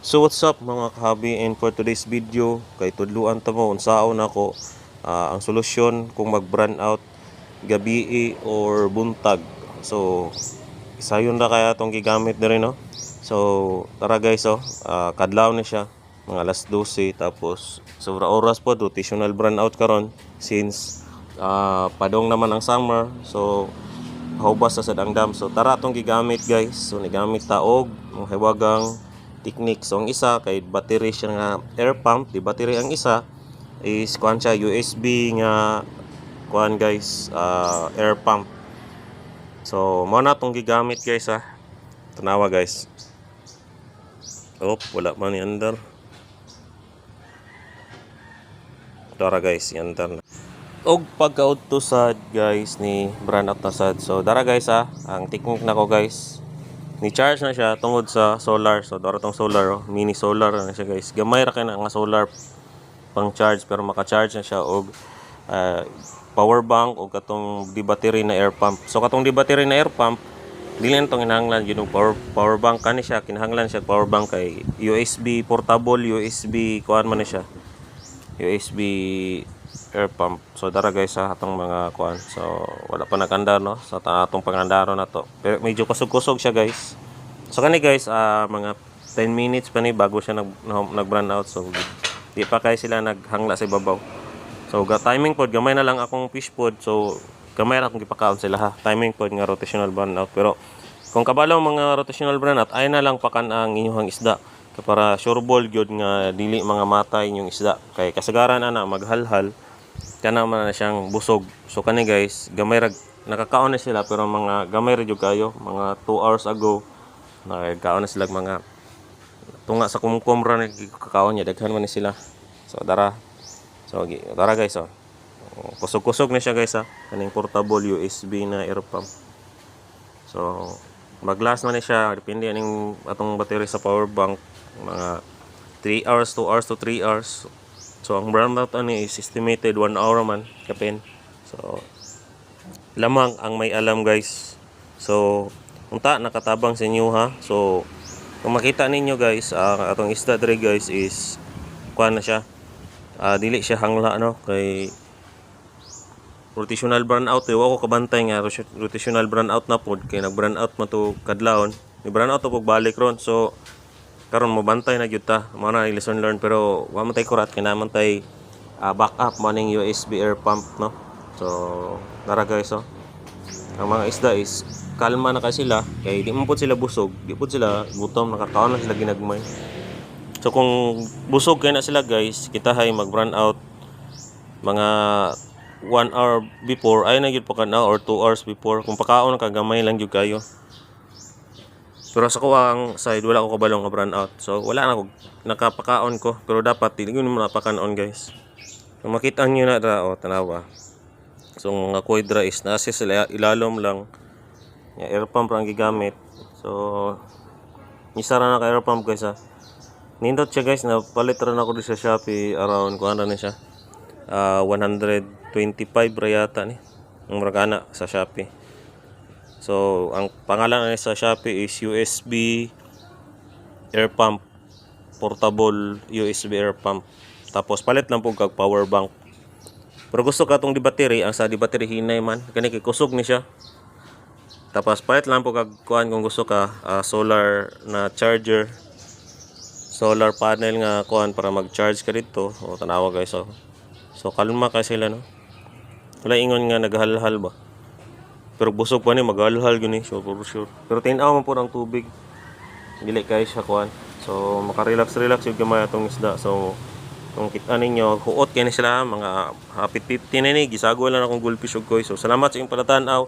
So what's up mga kahabi and for today's video kay tudluan ta mo unsaon ako ah, ang solusyon kung mag brand out gabi or buntag. So isayon na kaya tong gigamit diri no. So tara guys oh ah, kadlaw na siya mga alas 12 tapos sobra oras po rotational brand out karon since ah, padong naman ang summer. So hubas sa sadang dam. So tara tong gigamit guys. So nigamit ta og mga hiwagang technique. So ang isa kay battery siya nga air pump, di battery ang isa is kuan siya USB nga kuan guys, ah, air pump. So mo na tong gigamit guys ha. Tanawa guys. Oh, wala man ni under. Tara guys, under na. Og pagkaud to sad guys ni brand out na sad. So dara guys ha, ang technique nako guys. Ni charge na siya tungod sa solar. So dara tong solar oh, mini solar na siya guys. Gamay ra kay na nga solar pang charge pero maka-charge na siya og ah, power bank o katong di battery na air pump. So katong di battery na air pump dili na tong kinahanglan yun yung power power bank kani siya kinahanglan siya power bank kay USB portable USB kuan man na siya USB air pump. So dara guys sa atong mga kuan. So wala pa naganda no sa ta- atong pangandaro na to. Pero medyo kusog-kusog siya guys. So kani guys ah, mga 10 minutes pa ni bago siya nag nag brand out. So di pa kay sila naghangla sa ibabaw. So ga timing pod gamay na lang akong fish pod. So gamay ra akong gipakaon sila ha. Timing pod nga rotational brand out pero kung kabalo mga rotational brand out ay na lang pakan ang inyong isda para sure ball gyud nga dili mga matay inyong isda kay kasagaran ana maghalhal kana man na siyang busog. So kani guys gamay rag nakakaon na sila pero mga gamay ra kayo. Mga 2 hours ago nakakaon na sila mga tunga sa kumkum ra nagkakaon niya. Daghan man ni sila. So dara. So dara guys oh. Kusog-kusog na siya guys ha kaning portable USB na air pump so mag-last man ni siya. Depende aning atong battery sa power bank. Mga 3 hours 2 hours to 3 hours so ang brand out ani is estimated 1 hour man kapin so lamang ang may alam guys so unta nakatabang sa inyo ha so kung makita ninyo guys ang atong isda dre guys is kuan na siya Ah, dili siya hangla no kay rotational burn out eh. Wa ko kabantay nga rot- rotational burn out na pod kay nag burn out man to kadlawon. Ni burn out to pag balik ron. So karon mo bantay na gyud ta. Mao na lesson learned pero wa man tay kurat kay naman tay ah, backup maning USB air pump no. So nara guys oh. Ang mga isda is kalma na kay sila kay di man sila busog, di pod sila gutom nakakaon na sila ginagmay. So kung busog kay na sila guys, kita hay mag run out mga 1 hour before ay na gyud pa kana or 2 hours before kung pakaon ka gamay lang gyud kayo. Pero sa ko ang side wala ko kabalong nga brand out. So wala na ko nakapakaon ko pero dapat dili ko mo napakaon guys. Kung makita niyo na ra o tanawa. So nga kuidra is nasa sila ilalom lang. Nga air pump ang gigamit. So isara na ka air pump guys ha. Nindot siya guys na palit ra na ko sa Shopee around kuan na siya. Ah 125 ra yata ni. Ang maragana sa Shopee. So, ang pangalan na sa Shopee is USB air pump portable USB air pump. Tapos palit lang po kag power bank. Pero gusto ka tong di battery, ang sa di battery hinay man, kani kay kusog ni siya. Tapos palit lang po kag kuan kung gusto ka ah, solar na charger solar panel nga kuan para mag-charge ka dito. O tanawa guys oh. So kalma ka sila no. Wala ingon nga naghalhal ba. Pero busog pa ni maghalhal gani sure for sure. Pero tinaw man po ang tubig. Dili kay siya kuan. So maka-relax relax yung gamay atong isda. So kung kita ninyo, huot kay ni sila mga hapit 50 na ni gisagawa lang akong goldfish ug koy. So salamat sa inyong palatanaw.